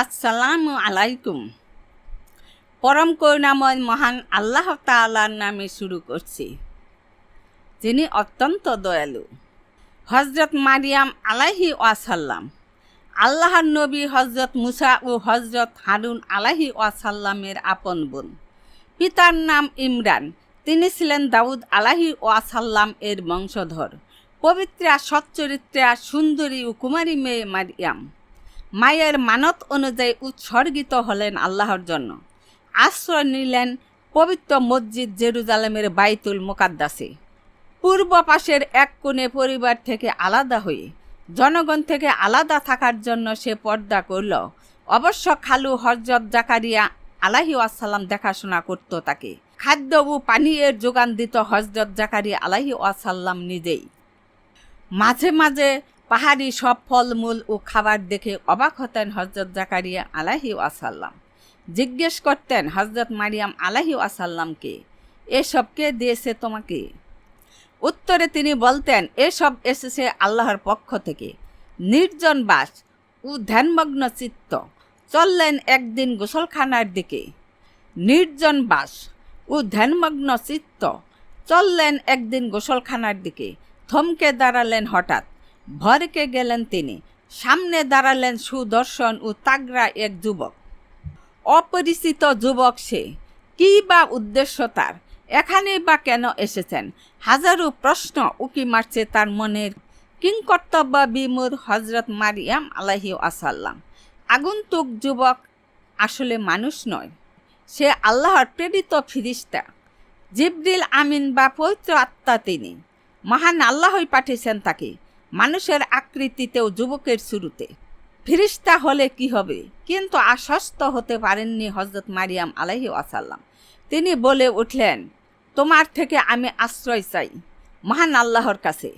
আসসালামু আলাইকুম। পরম করুণাময় মহান আল্লাহ তাআলার নামে শুরু করছি, যিনি অত্যন্ত দয়ালু। হজরত মারিয়াম আলাহি ওয়াসাল্লাম, আল্লাহর নবী হজরত মুসা ও হজরত হারুন আলাহি ওয়াসাল্লামের আপন বোন। পিতার নাম ইমরান, তিনি ছিলেন দাউদ আলাহি ওয়াসাল্লাম এর বংশধর। পবিত্রা, সচ্চরিত্রা, সুন্দরী ও কুমারী মেয়ে মারিয়াম। মায়ের মানত অনুযায়ী উৎসর্গিত হলেন আল্লাহর জন্য। আশ্রয় নিলেন পবিত্র মসজিদ জেরুজালেমের বাইতুল মোকাদ্দাসে। পূর্ব পাশের এক কোণে পরিবার থেকে আলাদা হয়ে, জনগণ থেকে আলাদা থাকার জন্য সে পর্দা করল। অবশ্য খালু হজরত জাকারিয়া আলাহি ওয়াসাল্লাম দেখাশোনা করত তাকে। খাদ্য ও পানীয়ের যোগান দিত হজরত জাকারিয়া আলাহি ওয়াসাল্লাম নিজেই। মাঝে মাঝে পাহাড়ি সব ফলমূল ও খাবার দেখে অবাক হতেন হজরত জাকারিয়া আলাহি আসাল্লাম জিজ্ঞেস করতেন হজরত মারিয়াম আলাহি ওয়াসাল্লামকে, এসব কে দিয়েছে তোমাকে? উত্তরে তিনি বলতেন, এসব এসেছে আল্লাহর পক্ষ থেকে। নির্জন বাস ও ধ্যানমগ্ন চিত্ত। চললেন একদিন গোসলখানার দিকে। নির্জন বাস ও ধ্যানমগ্ন চিত্ত। চললেন একদিন গোসলখানার দিকে। থমকে দাঁড়ালেন হঠাৎ। ভরকে গেলেন তিনি। সামনে দাঁড়ালেন সুদর্শন ও তাগড়া এক যুবক। অপরিচিত যুবক সে। কী বা উদ্দেশ্য তার? এখানেই বা কেন এসেছেন? হাজারো প্রশ্ন উকি মারছে তার মনের কিংকর্তব্য বিমুর হজরত মারিয়াম আলাহি আসাল্লাম আগন্তুক যুবক আসলে মানুষ নয়। সে আল্লাহর প্রেরিত ফিরিস্তা। জিবরিল আমিন বা পবিত্র আত্মা তিনি। মহান আল্লাহই পাঠিয়েছেন তাকে। মানুষের আকৃতিতেও যুবকের শুরুতে। ফিরিস্তা হলে কি হবে? কিন্তু আশ্বস্ত হতে পারেননি হজরত মারিয়াম আলাহি আসাল্লাম তিনি বলে উঠলেন, তোমার থেকে আমি আশ্রয় চাই মহান আল্লাহর কাছে।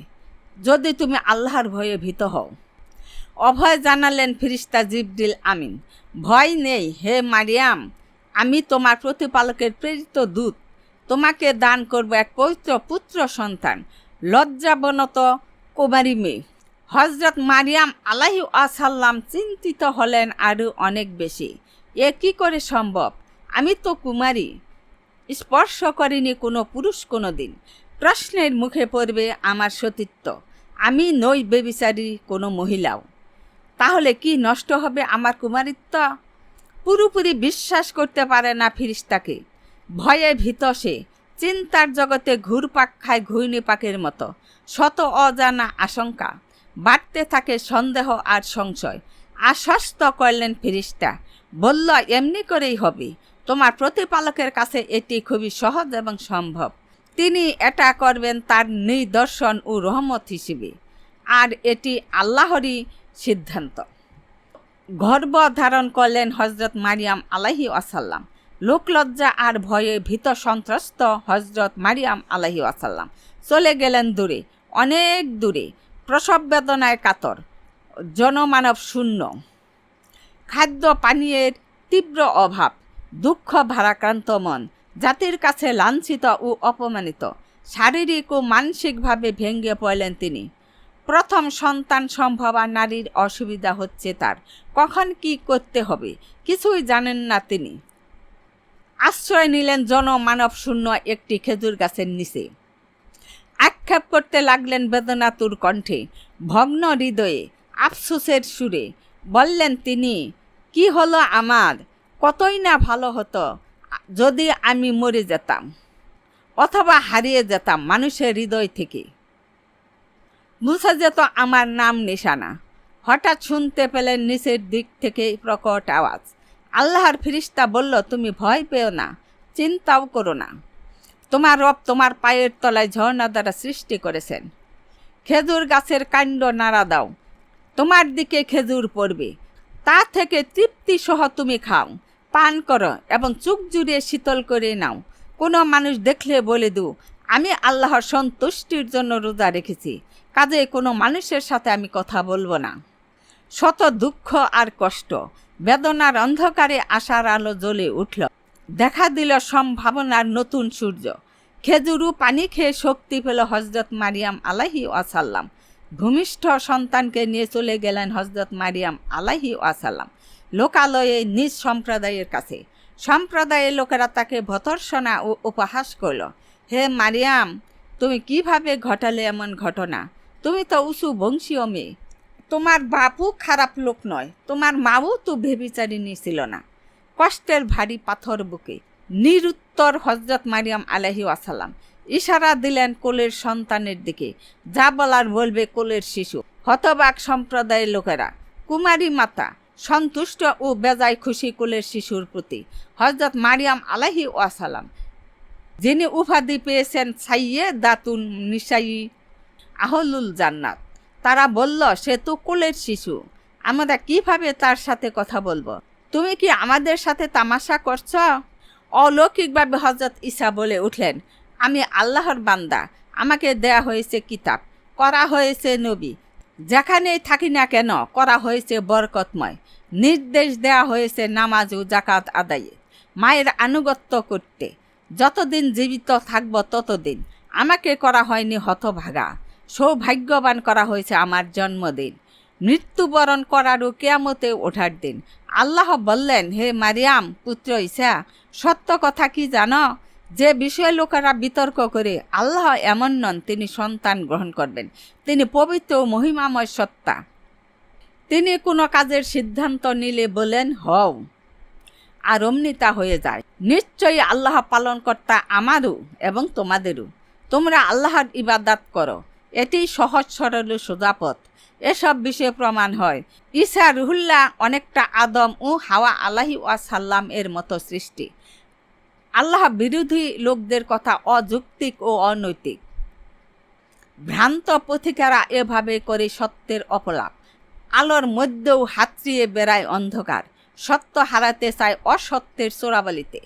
যদি তুমি আল্লাহর ভয়ে ভীত হও। অভয় জানালেন ফিরিস্তা জিবডিল আমিন, ভয় নেই, হে মারিয়াম, আমি তোমার প্রতিপালকের প্রেরিত দূত। তোমাকে দান করব এক পবিত্র পুত্র সন্তান, লজ্জাবনত কুমারী মেয়ে। হজরত মারিয়াম আলাহি আসাল্লাম চিন্তিত হলেন আরও অনেক বেশি। এ কি করে সম্ভব? আমি তো কুমারী। স্পর্শ করিনি কোনো পুরুষ কোনো দিন প্রশ্নের মুখে পড়বে আমার সতীত্ব। আমি নই বেবিচারী কোনো মহিলাও। তাহলে কি নষ্ট হবে আমার কুমারিত্ব? পুরোপুরি বিশ্বাস করতে পারে না ফিরিস্তাকে। ভয়ে ভীত সে। চিন্তার জগতে ঘুরপাক খায় ঘূর্ণি পাকের মতো। শত অজানা আশঙ্কা, বাড়তে থাকে সন্দেহ আর সংশয়। আশ্বস্ত করলেন ফিরিস্তা, বলল, এমনি করেই হবে। তোমার প্রতিপালকের কাছে এটি খুবই সহজ এবং সম্ভব। তিনি এটা করবেন তার নিদর্শন ও রহমত হিসেবে। আর এটি আল্লাহরই সিদ্ধান্ত। গর্ব ধারণ করলেন হজরত মারিয়াম আলাহি আসাল্লাম লোকলজ্জা আর ভয়ে ভীত সন্ত্রস্ত হজরত মারিয়াম আলাহি আসাল্লাম চলে গেলেন দূরে, অনেক দূরে, প্রসব বেদনায় কাতর, জনমানব শূন্য। খাদ্য পানীয়ের তীব্র অভাব, দুঃখ ভারাক্রান্ত মন, জাতির কাছে লাঞ্ছিত ও অপমানিত, শারীরিক ও মানসিকভাবে ভেঙে পড়লেন তিনি। প্রথম সন্তান সম্ভবা নারীর অসুবিধা হচ্ছে তার, কখন কি করতে হবে, কিছুই জানেন না তিনি। আশ্রয় নিলেন জনমানব শূন্য একটি খেজুর গাছের নিচে। আক্ষেপ করতে লাগলেন বেদনাতুর কণ্ঠে, ভগ্ন হৃদয়ে, আফসোসের সুরে। বললেন তিনি, কি হলো আমার? কতই না ভালো হতো যদি আমি মরে যেতাম অথবা হারিয়ে যেতাম মানুষের হৃদয় থেকে। বুঝা যেত আমার নাম নিশানা। হঠাৎ শুনতে পেলেন নিচের দিক থেকে প্রকট আওয়াজ। আল্লাহর ফিরিস্তা বলল, তুমি ভয় পেও না, চিন্তাও করো না। তোমার রব তোমার পায়ের তলায় ঝর্ণা দ্বারা সৃষ্টি করেছেন। খেজুর গাছের কাণ্ড নাড়া দাও, তোমার দিকে খেজুর পড়বে। তা থেকে তৃপ্তি সহ তুমি খাও, পান করো এবং চুক জুড়িয়ে শীতল করে নাও। কোনো মানুষ দেখলে বলে দু, আমি আল্লাহর সন্তুষ্টির জন্য রোজা রেখেছি, কাজে কোনো মানুষের সাথে আমি কথা বলব না। শত দুঃখ আর কষ্ট বেদনার অন্ধকারে আশার আলো জ্বলে উঠল। দেখা দিল সম্ভাবনার নতুন সূর্য। খেজুরু পানি খেয়ে শক্তি পেল হজরত মারিয়াম আলাহি ওয়াসাল্লাম। ভূমিষ্ঠ সন্তানকে নিয়ে চলে গেলেন হজরত মারিয়াম আলাহি ওয়াসাল্লাম লোকালয়ে নিজ সম্প্রদায়ের কাছে। সম্প্রদায়ের লোকেরা তাকে ভতর্ষণা ও উপহাস করল। হে মারিয়াম, তুমি কীভাবে ঘটালে এমন ঘটনা? তুমি তো উঁচু বংশীয় মেয়ে। তোমার বাপু খারাপ লোক নয়, তোমার মাও তো ভেবিচারিণী ছিল না। কষ্টের ভারী পাথর বুকে নিরুত্তর হজরত মারিয়াম আলাহি ওয়াসাল্লাম ইশারা দিলেন কোলের সন্তানের দিকে, যা বলার বলবে কোলের শিশু, হতবাক সম্প্রদায়ের লোকেরা। কুমারী মাতা, সন্তুষ্ট ও বেজায় খুশি কোলের শিশুর প্রতি হজরত মারিয়াম আলাহি ওয়াসালাম যিনি উপাধি পেয়েছেন সাইয়ে দাতুন নিসাই আহলুল জান্নাত। তারা বলল, সে তো কোলের শিশু। আমরা কীভাবে তার সাথে কথা বলব? তুমি কি আমাদের সাথে তামাশা করছ? অলৌকিকভাবে হজরত ঈসা বলে উঠলেন, আমি আল্লাহর বান্দা। আমাকে দেয়া হয়েছে কিতাব, করা হয়েছে নবী। যেখানেই থাকি না কেন, করা হয়েছে বরকতময়। নির্দেশ দেয়া হয়েছে নামাজ ও জাকাত আদায়ে। মায়ের আনুগত্য করতে। যতদিন জীবিত থাকব ততদিন। আমাকে করা হয়নি হতভাগা। সৌভাগ্যবান করা হয়েছে আমার জন্মদিন। মৃত্যুবরণ করারও কেয়ামতে ওঠার দিন। আল্লাহ বললেন, হে মারিয়াম, পুত্র ইসা সত্য কথা কি জানো? যে বিষয়ে লোকেরা বিতর্ক করে, আল্লাহ এমন নন, তিনি সন্তান গ্রহণ করবেন। তিনি পবিত্র মহিমাময় সত্তা। তিনি কোনো কাজের সিদ্ধান্ত নিলে বলেন, হও। আর অমনিতা হয়ে যায়। নিশ্চয়ই আল্লাহ পালনকর্তা আমারও এবং তোমাদেরও। তোমরা আল্লাহর ইবাদাত করো। এটি সহজ সরল সোজাপথ। এসব বিষয়ে প্রমাণ হয়। ঈসা রুহুল্লাহ অনেকটা আদম ও হাওয়া আলাহি ওয়াসাল্লাম এর মতো সৃষ্টি। আল্লাহ বিরোধী লোকদের কথা অযৌক্তিক ও অনৈতিক। ভ্রান্ত পথিকারা এভাবে করে সত্যের অপলাপ। আলোর মধ্যেও হাতড়িয়ে বেড়ায় অন্ধকার। সত্য হারাতে চায় অসত্যের চোরাবালিতে।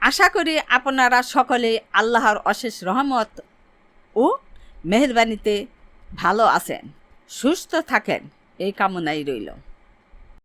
আশা করি আপনারা সকলে আল্লাহর অশেষ রহমত ও মেহরবানিতে ভালো আছেন সুস্থ থাকেন এই কামনাই রইল।